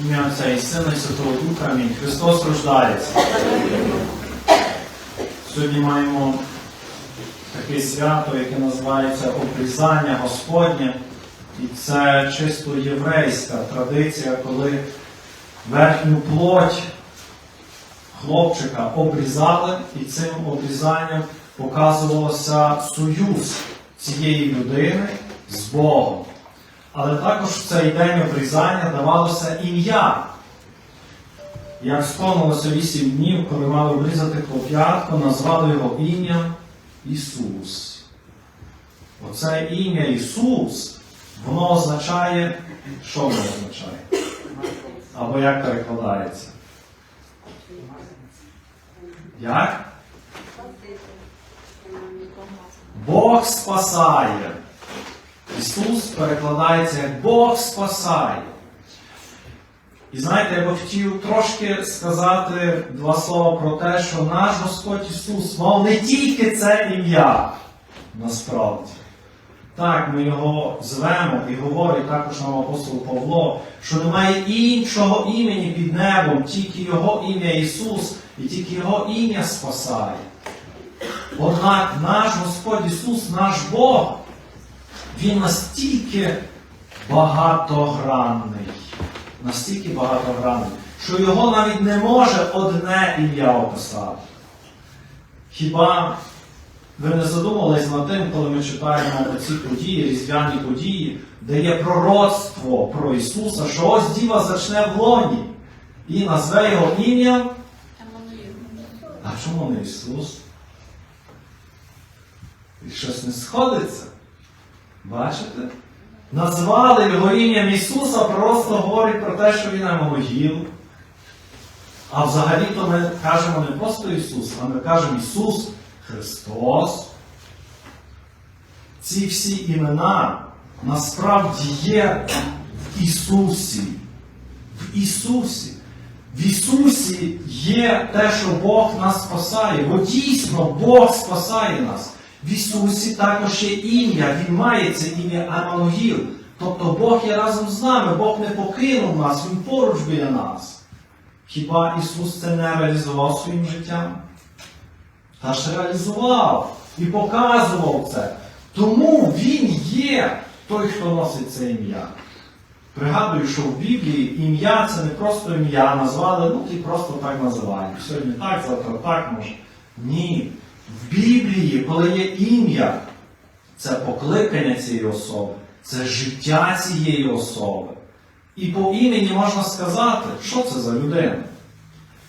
Ім'я Отця і Сина і Святого Духа. Амінь. Христос рождається. Сьогодні маємо таке свято, яке називається обрізання Господнє. І це чисто єврейська традиція, коли верхню плоть хлопчика обрізали, і цим обрізанням показувався союз цієї людини з Богом. Але також в цей день обрізання давалося ім'я. Як сповнилося вісім днів, коли мали обрізати хлоп'ятко, назвали його ім'ям Ісус. Оце ім'я Ісус, воно означає, що воно означає? Або як перекладається? Як? Бог спасає. Ісус перекладається як Бог спасає. І знаєте, я би хотів трошки сказати два слова про те, що наш Господь Ісус мав не тільки це ім'я, насправді. Так, ми його звемо і говорить також нам апостол Павло, що немає іншого імені під небом, тільки Його ім'я Ісус, і тільки Його ім'я спасає. Однак наш Господь Ісус, наш Бог, Він настільки багатогранний, настільки багатогранний, що його навіть не може одне ім'я описати. Хіба ви не задумались над тим, коли ми читаємо ці події, різдвяні події, де є пророцтво про Ісуса, що ось діва зачне в лоні і назве його ім'ям. А чому не Ісус? І щось не сходиться? Бачите? Назвали його ім'ям Ісуса, просто говорить про те, що Він Еммануїл. А взагалі-то ми кажемо не просто Ісус, а ми кажемо Ісус Христос. Ці всі імена насправді є в Ісусі. В Ісусі. В Ісусі є те, що Бог нас спасає. Бо дійсно Бог спасає нас. В Ісусі також є ім'я, Він має це ім'я Амануїл. Тобто Бог є разом з нами, Бог не покинув нас, Він поруч біля нас. Хіба Ісус це не реалізував своїм життям? Та ж реалізував і показував це. Тому Він є той, хто носить це ім'я. Пригадую, що в Біблії ім'я це не просто ім'я, назвали, ну ти просто так називають. Сьогодні так, завтра так може. Ні. В Біблії, коли є ім'я, це покликання цієї особи, це життя цієї особи. І по імені можна сказати, що це за людина.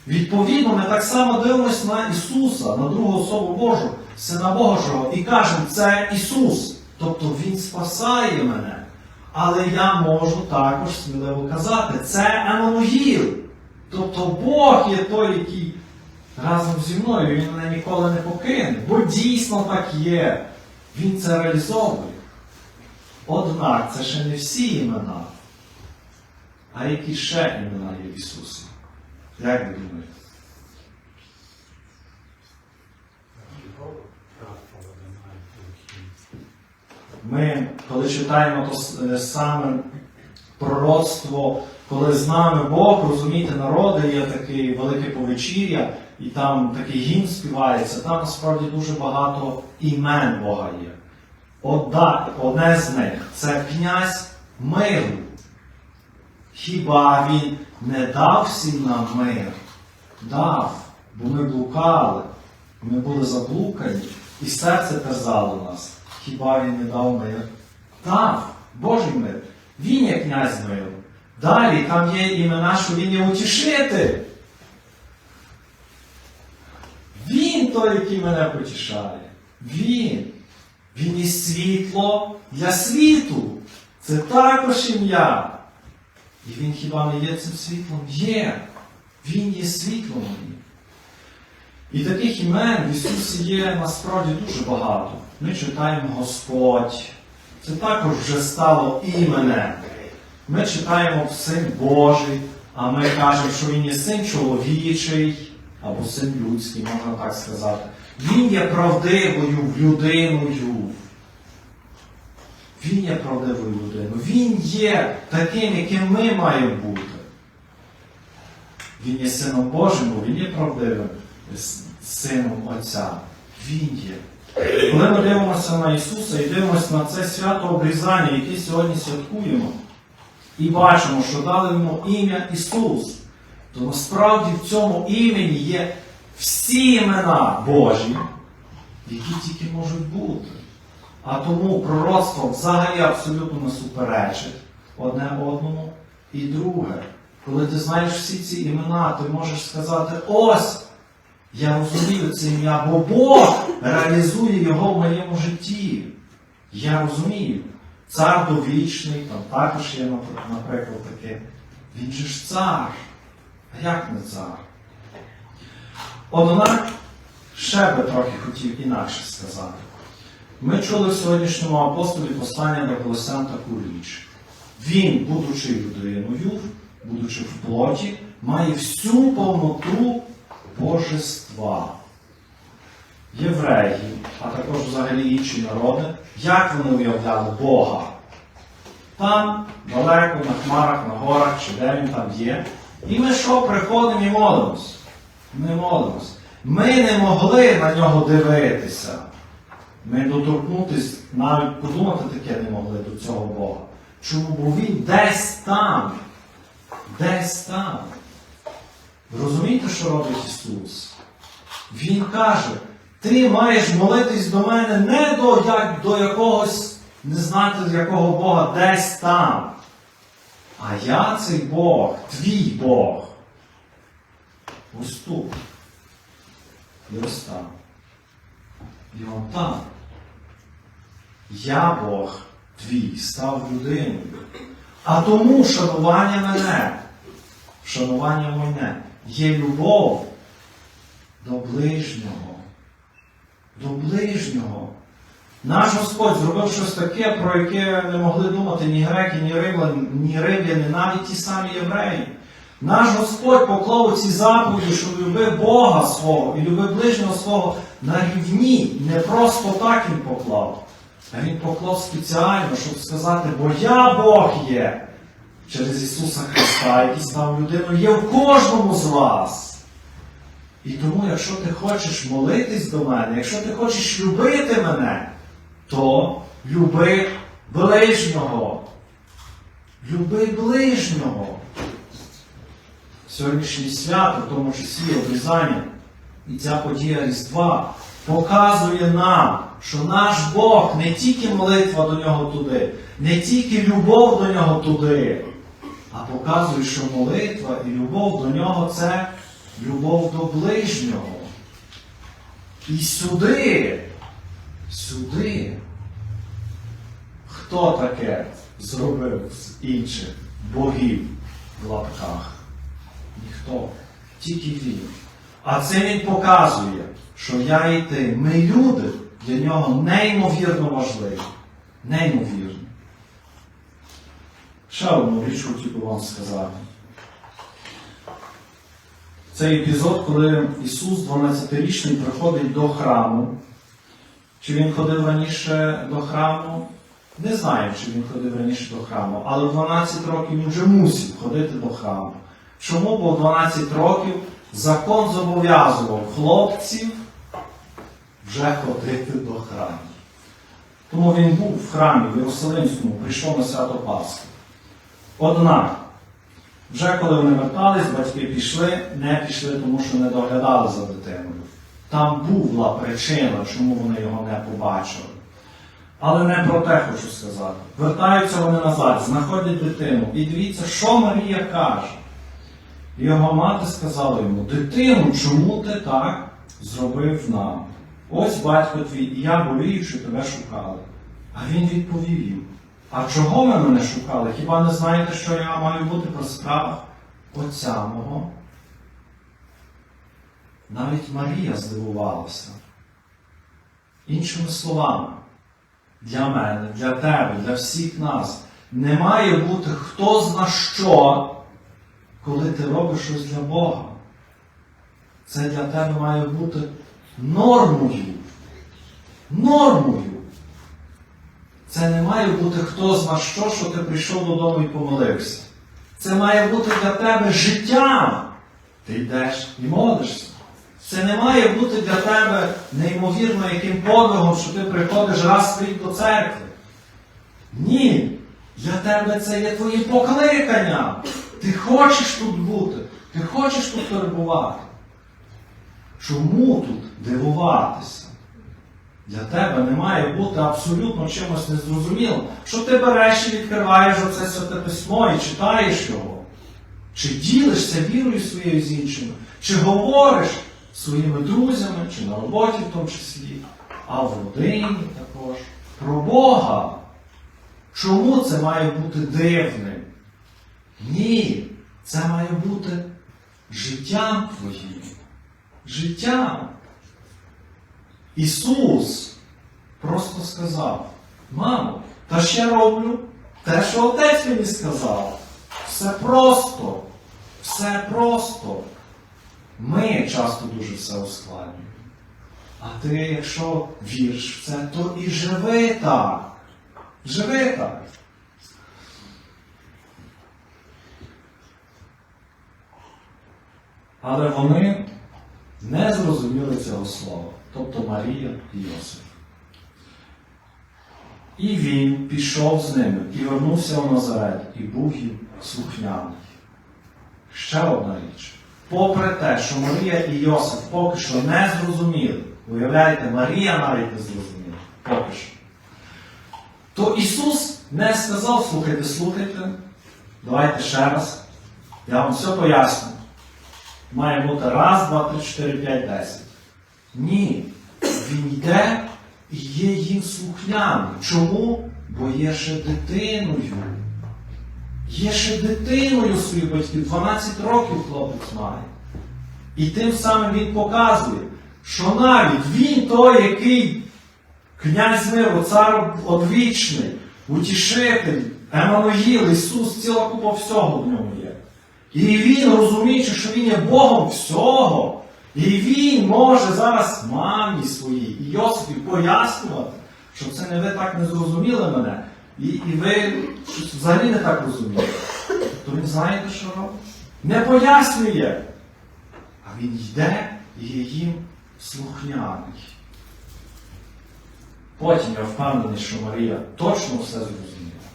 Відповідно, ми так само дивимося на Ісуса, на другу особу Божу, Сина Божого, і кажемо, це Ісус. Тобто Він спасає мене. Але я можу також сміливо казати, це Еммануїл. Тобто Бог є той, який разом зі мною, Він мене ніколи не покине. Бо дійсно так є. Він це реалізовує. Однак це ще не всі імена. А які ще імена є в Ісусі? Як ви думаєте? Ми, коли читаємо то е, саме пророцтво, коли з нами Бог, розумієте, народи, є таке велике повечір'я, і там такий гімн співається, там насправді дуже багато імен Бога є. Одна, одне з них це князь миру. Хіба він не дав всім нам мир? Дав, бо ми блукали, ми були заблукані, і серце терзало нас. Хіба він не дав мир? Дав, Божий мир. Він є князь миру. Далі там є імена, що він є утішитель. Він той, який мене потішає. Він. Він є світло для світу. Це також ім'я. І він хіба не є цим світлом? Є. Він є світлом. моїм. І таких імен в Ісусі є насправді дуже багато. Ми читаємо Господь. Це також вже стало іменем. Ми читаємо Син Божий, а ми кажемо, що Він є син чоловічий або син людський, можна так сказати. Він є правдивою людиною. Він є правдивою людиною. Він є таким, яким ми маємо бути. Він є сином Божим, бо він є правдивим сином Отця. Він є. Коли ми дивимося на Ісуса і дивимося на це свято обрізання, яке сьогодні святкуємо, і бачимо, що дали йому ім'я Ісус, то насправді в цьому імені є всі імена Божі, які тільки можуть бути. А тому пророцтво взагалі абсолютно не суперечить одне одному. І друге, коли ти знаєш всі ці імена, ти можеш сказати, ось, я розумію це ім'я, бо Бог реалізує його в моєму житті. Я розумію. Цар довічний, там також є, наприклад, таке. Він же ж цар. Як не цар? Однак, ще би трохи хотів інакше сказати. Ми чули в сьогоднішньому апостолі послання до Колосян таку річ. Він, будучи людиною, будучи в плоті, має всю повноту божества. Євреї, а також взагалі інші народи, як вони уявляли Бога? Там, далеко, на хмарах, на горах, чи де він там є. І ми що приходимо і молимось? Ми молимось. Ми не могли на нього дивитися. Ми доторкнутись, навіть подумати таке не могли до цього Бога. Чому? Бо він десь там. Десь там. Розумієте, що робить Ісус? Він каже, ти маєш молитись до мене не до, як, до якогось, не знати з якого Бога, десь там. А я цей Бог, твій Бог. Ось тут. І ось там. І там. Я Бог твій став людиною. А тому шанування мене, шанування мене є любов до ближнього. До ближнього. Наш Господь зробив щось таке, про яке не могли думати ні греки, ні римляни, ні римляни, навіть ті самі євреї. Наш Господь поклав у ці заповіді, що люби Бога свого і люби ближнього свого на рівні. Не просто так Він поклав. А Він поклав спеціально, щоб сказати, бо я Бог є через Ісуса Христа, який став людиною, є в кожному з вас. І тому, якщо ти хочеш молитись до мене, якщо ти хочеш любити мене, то люби ближнього. Люби ближнього. Сьогоднішнє свято, в тому числі обрізання, і ця подія Різдва показує нам, що наш Бог не тільки молитва до нього туди, не тільки любов до нього туди, а показує, що молитва і любов до нього це любов до ближнього. І сюди, сюди. Хто таке зробив з інших богів в лапках? Ніхто. Тільки він. А це він показує, що я і ти, ми люди, для нього неймовірно важливі. Неймовірно. Ще одну річ хотів би вам сказати. Цей епізод, коли Ісус 12-річний приходить до храму. Чи він ходив раніше до храму? Не знаю, чи він ходив раніше до храму, але в 12 років він вже мусив ходити до храму. Чому? Бо в 12 років закон зобов'язував хлопців вже ходити до храму. Тому він був в храмі в Єрусалимському, прийшов на свято Пасхи. Однак, вже коли вони вертались, батьки пішли, не пішли, тому що не доглядали за дитиною. Там була причина, чому вони його не побачили. Але не про те хочу сказати. Вертаються вони назад, знаходять дитину. І дивіться, що Марія каже. Його мати сказала йому: дитину, чому ти так зробив нам? Ось батько твій, і я болію, що тебе шукали. А він відповів їм: А чого ви мене шукали? Хіба не знаєте, що я маю бути при справах Отця мого? Навіть Марія здивувалася. Іншими словами, для мене, для тебе, для всіх нас не має бути хто зна що, коли ти робиш щось для Бога. Це для тебе має бути нормою. Нормою. Це не має бути хто зна що, що ти прийшов додому і помолився. Це має бути для тебе життям. ти йдеш і молишся. Це не має бути для тебе неймовірно яким подвигом, що ти приходиш раз в рік до церкви. Ні. Для тебе це є твоє покликання. Ти хочеш тут бути, ти хочеш тут перебувати. Чому тут дивуватися? Для тебе не має бути абсолютно чимось незрозумілим, що ти береш і відкриваєш оце святе письмо і читаєш його. Чи ділишся вірою своєю з іншими, чи говориш своїми друзями, чи на роботі в тому числі, а в родині також про Бога. Чому це має бути дивним? Ні, це має бути життям твоїм. Життям. Ісус просто сказав, мамо, та ще роблю те, що отець мені сказав. Все просто. Все просто. Ми часто дуже все ускладнюємо. А ти, якщо віриш в це, то і живи так. Живи так. Але вони не зрозуміли цього слова, тобто Марія і Йосиф. І він пішов з ними і вернувся у Назарет, і був їм слухняний. Ще одна річ. Попри те, що Марія і Йосиф поки що не зрозуміли, уявляєте, Марія навіть не зрозуміла, поки що. То Ісус не сказав, слухайте, слухайте, давайте ще раз. Я вам все поясню. Має бути раз, два, три, чотири, п'ять, десять. Ні. Він йде і є їм слухняним. Чому? Бо є ще дитиною. Є ще дитиною своїх батьків. 12 років хлопець має. І тим самим він показує, що навіть він той, який князь миру, цар одвічний, утішитель, Еммануїл, Ісус, ціла купа всього в ньому є. І він, розуміючи, що він є Богом всього, і він може зараз мамі своїй і Йосифі пояснювати, що це не ви так не зрозуміли мене, і, і ви щось взагалі не так розумієте. То він знаєте, що робить? Не пояснює. А він йде і є їм слухняний. Потім я впевнений, що Марія точно все зрозуміла.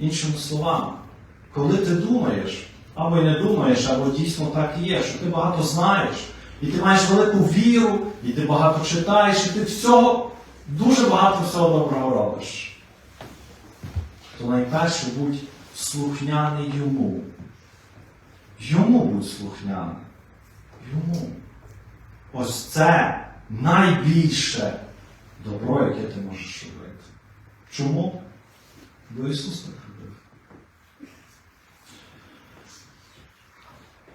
Іншими словами, коли ти думаєш, або й не думаєш, або дійсно так і є, що ти багато знаєш, і ти маєш велику віру, і ти багато читаєш, і ти всього, дуже багато всього доброго робиш, то найперше будь слухняний йому. Йому будь слухняний. Йому. Ось це найбільше добро, яке ти можеш робити. Чому? Бо Ісус так робив.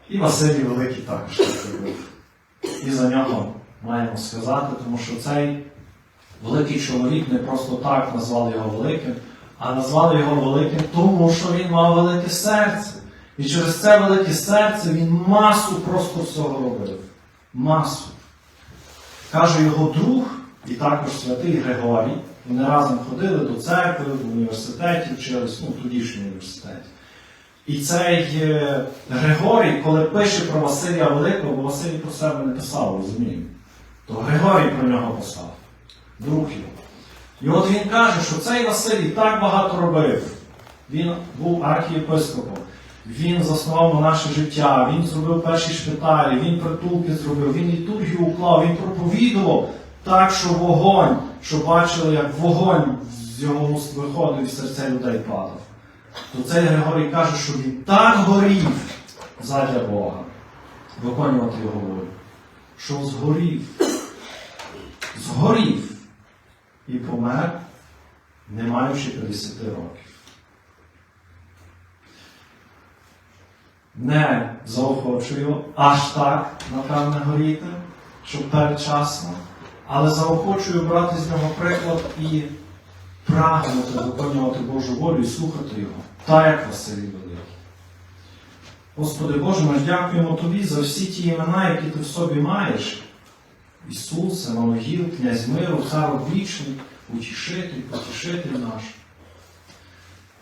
І Василій Великий також так робив. І за нього маємо сказати, тому що цей великий чоловік не просто так назвали його великим, а назвали його великим, тому що він мав велике серце. І через це велике серце він масу просто всього робив. Масу. Каже його друг, і також святий Григорій. Вони разом ходили до церкви, в університеті вчились, ну, в тодішньому університеті. І цей е, Григорій, коли пише про Василія Великого, бо Василій про себе не писав, розуміємо, то Григорій про нього писав, друг його. І от він каже, що цей Василій так багато робив. Він був архієпископом, він заснував наше життя, він зробив перші шпиталі, він притулки зробив, він літургію уклав, він проповідував так, що вогонь, що бачили, як вогонь з його уст виходив і серця людей падав. То цей Григорій каже, що він так горів задля Бога, виконувати його волю, що згорів. Згорів і помер, не маючи 50 років. Не заохочую аж так, напевне, горіти, щоб передчасно, але заохочую брати з нього приклад і прагнути виконувати Божу волю і слухати Його, так як Василій Великий. Господи Боже, ми дякуємо Тобі за всі ті імена, які ти в собі маєш. Ісус, Еммануїл, князь миру, цар вічний, утішитель, потішитель наш.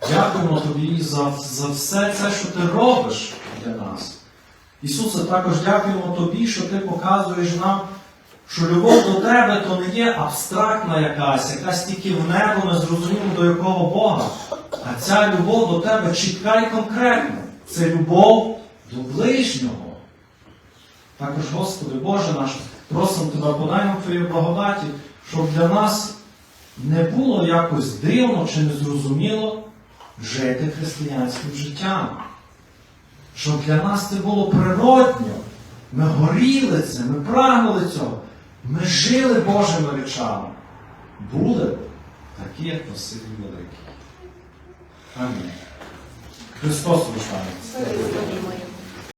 Дякуємо Тобі за, за все це, що ти робиш для нас. Ісусе, також дякуємо Тобі, що Ти показуєш нам, що любов до Тебе то не є абстрактна якась, якась тільки в небо не зрозуміло до якого Бога. А ця любов до Тебе чітка і конкретна. Це любов до ближнього. Також, Господи, Боже наш, просимо Тебе, подай нам благодаті, щоб для нас не було якось дивно чи незрозуміло жити християнським життям. Щоб для нас це було природньо. Ми горіли це, ми прагнули цього. Ми жили Божими речами. Були такі, як Василь Великий. Амінь. Христос моє.